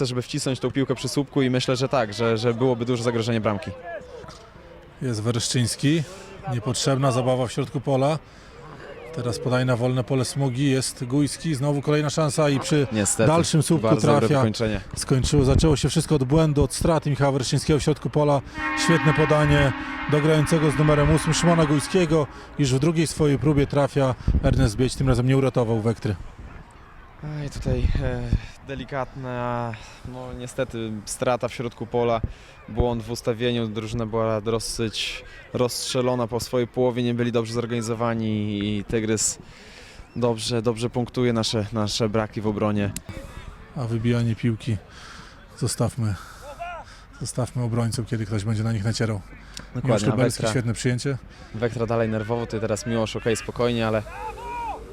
miejsce, żeby wcisnąć tą piłkę przy słupku i myślę, że tak, że, że byłoby duże zagrożenie bramki. Jest Wereszczyński. Niepotrzebna zabawa w środku pola. Teraz podaje na wolne pole smugi. Jest Gujski. Znowu kolejna szansa i przy Niestety. dalszym słupku Bardzo dobre trafia. wykończenie. Skończyło, zaczęło się wszystko od błędu, od straty Michała Wereszczyńskiego w środku pola. Świetne podanie do grającego z numerem 8 Szymona Gujskiego. Już w drugiej swojej próbie trafia Ernest Bieć. Tym razem nie uratował Wektry. I tutaj e, delikatna, no niestety strata w środku pola, błąd w ustawieniu, drużyna była dosyć rozstrzelona po swojej połowie, nie byli dobrze zorganizowani i Tygrys dobrze, dobrze punktuje nasze, nasze braki w obronie. A wybijanie piłki zostawmy, zostawmy obrońcom, kiedy ktoś będzie na nich nacierał. Miłosz Dokładnie, a Lubelski, świetne przyjęcie. Wektra dalej nerwowo, tutaj teraz Miłosz okej, spokojnie, ale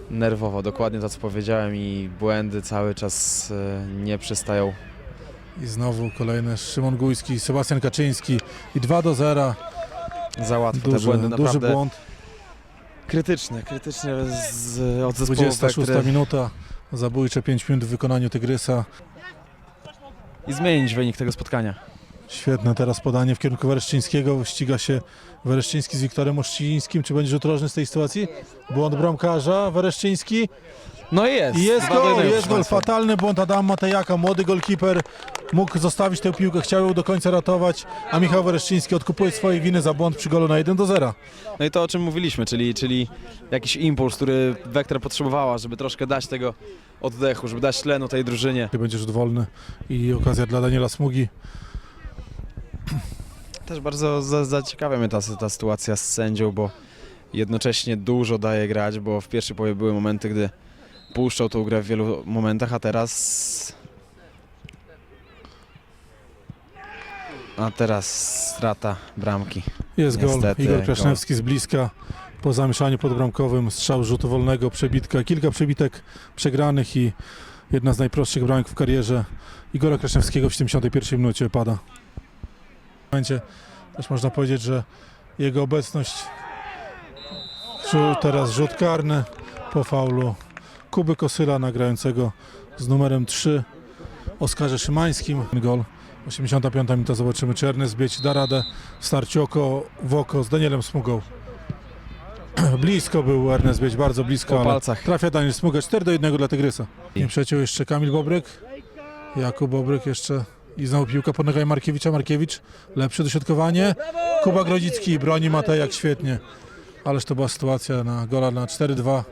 nerwowo, dokładnie to co powiedziałem i błędy cały czas e, nie przestają I znowu kolejny Szymon Gujski, Sebastian Kaczyński i 2 do 0. za łatwo te Duży, błędy, duży naprawdę błąd. krytyczne, krytyczne z, od zespołu 26 Wektry. minuta. Zabójcze 5 minut w wykonaniu Tygrysa. i zmienić wynik tego spotkania. Świetne teraz podanie w kierunku Wereszczyńskiego. Ściga się Wereszczyński z Wiktorem Ościńskim. Czy będzie rzut rożny z tej sytuacji? Błąd bramkarza. Wereszczyński. No i jest. I jest Dwa do gol, jednego, jest proszę gol. państwa. Fatalny błąd Adama Matejaka. Młody golkiper mógł zostawić tę piłkę, chciał ją do końca ratować, a Michał Wereszczyński odkupuje swoje winy za błąd przy golu na 1 do 0. No i to o czym mówiliśmy, czyli, czyli jakiś impuls, który Wektra potrzebowała, żeby troszkę dać tego oddechu, żeby dać tlenu tej drużynie. Będzie rzut wolny i okazja dla Daniela Smugi. Też bardzo za, zaciekawia mnie ta, ta sytuacja z sędzią, bo jednocześnie dużo daje grać, bo w pierwszej połowie były momenty, gdy puszczał tą grę w wielu momentach, a teraz... A teraz strata bramki. Jest gol. Niestety, Igor. Krasznewski z bliska. Po zamieszaniu podbramkowym strzał z rzutu wolnego, przebitka, kilka przebitek przegranych i jedna z najprostszych bramek w karierze Igora Krasznewskiego w 71 minucie pada. W momencie też można powiedzieć, że jego obecność teraz rzut karny po faulu Kuby Kosyla nagrającego z numerem 3 Oskarze Szymańskim. Gol 85 minuta zobaczymy czy Ernest Bieć da radę w starciu oko w oko z Danielem Smugą. Blisko był Ernest Bieć, bardzo blisko, ale trafia Daniel Smuga 4 do 1 dla Tygrysa. Nie przeciął jeszcze Kamil Bobryk, Jakub Bobryk jeszcze i znowu piłka pod nogami Markiewicza, Markiewicz, lepsze dośrodkowanie, Kuba Grodzicki broni Matejak świetnie, ależ to była sytuacja na gola na 4-2.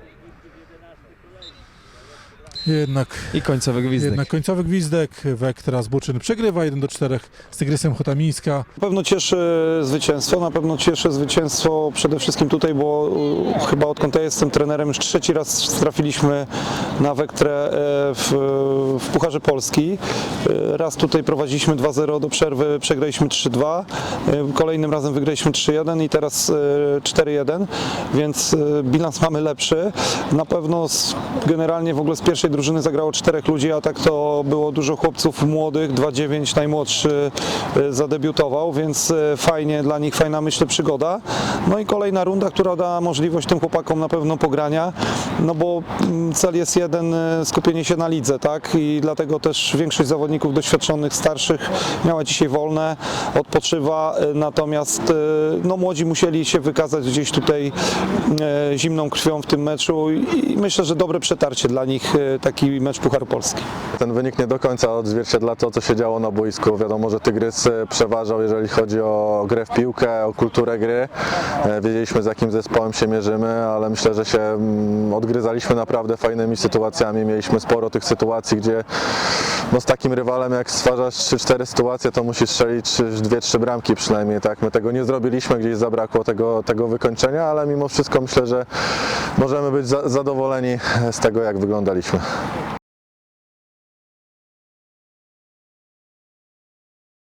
Jednak I końcowy gwizdek. jednak końcowy gwizdek, Wektra z Buczyn przegrywa 1 do 4 z Tygrysem Chotamińska. Na pewno cieszy zwycięstwo, na pewno cieszy zwycięstwo przede wszystkim tutaj, bo e, chyba odkąd ja jestem trenerem już trzeci raz trafiliśmy na Wektrę e, w, w Pucharze Polski. E, Raz tutaj prowadziliśmy 2-0 do przerwy, przegraliśmy 3-2, e, kolejnym razem wygraliśmy 3-1 i teraz e, 4-1, więc bilans mamy lepszy. Na pewno z, generalnie w ogóle z pierwszej drużyny zagrało czterech ludzi, a tak to było dużo chłopców młodych, 2-9 najmłodszy e, zadebiutował, więc e, fajnie dla nich, fajna myślę przygoda. No i kolejna runda, która da możliwość tym chłopakom na pewno pogrania, no bo mm, cel jest jeden, e, skupienie się na lidze, tak? I dlatego też większość zawodników doświadczonych, starszych miała dzisiaj wolne, odpoczywa, natomiast no młodzi musieli się wykazać gdzieś tutaj zimną krwią w tym meczu i myślę, że dobre przetarcie dla nich taki mecz Pucharu Polski. Ten wynik nie do końca odzwierciedla to, co się działo na boisku. Wiadomo, że Tygrys e, przeważał, jeżeli chodzi o grę w piłkę, o kulturę gry. E, Wiedzieliśmy, z jakim zespołem się mierzymy, ale myślę, że się mm, odgryzaliśmy naprawdę fajnymi sytuacjami. Mieliśmy sporo tych sytuacji, gdzie no, z takim rywalem, jak stwarzasz 3-4 sytuacje, to musisz strzelić 2-3 bramki przynajmniej. Tak? My tego nie zrobiliśmy, gdzieś zabrakło tego, tego wykończenia, ale mimo wszystko myślę, że możemy być za, zadowoleni z tego, jak wyglądaliśmy. Thank you.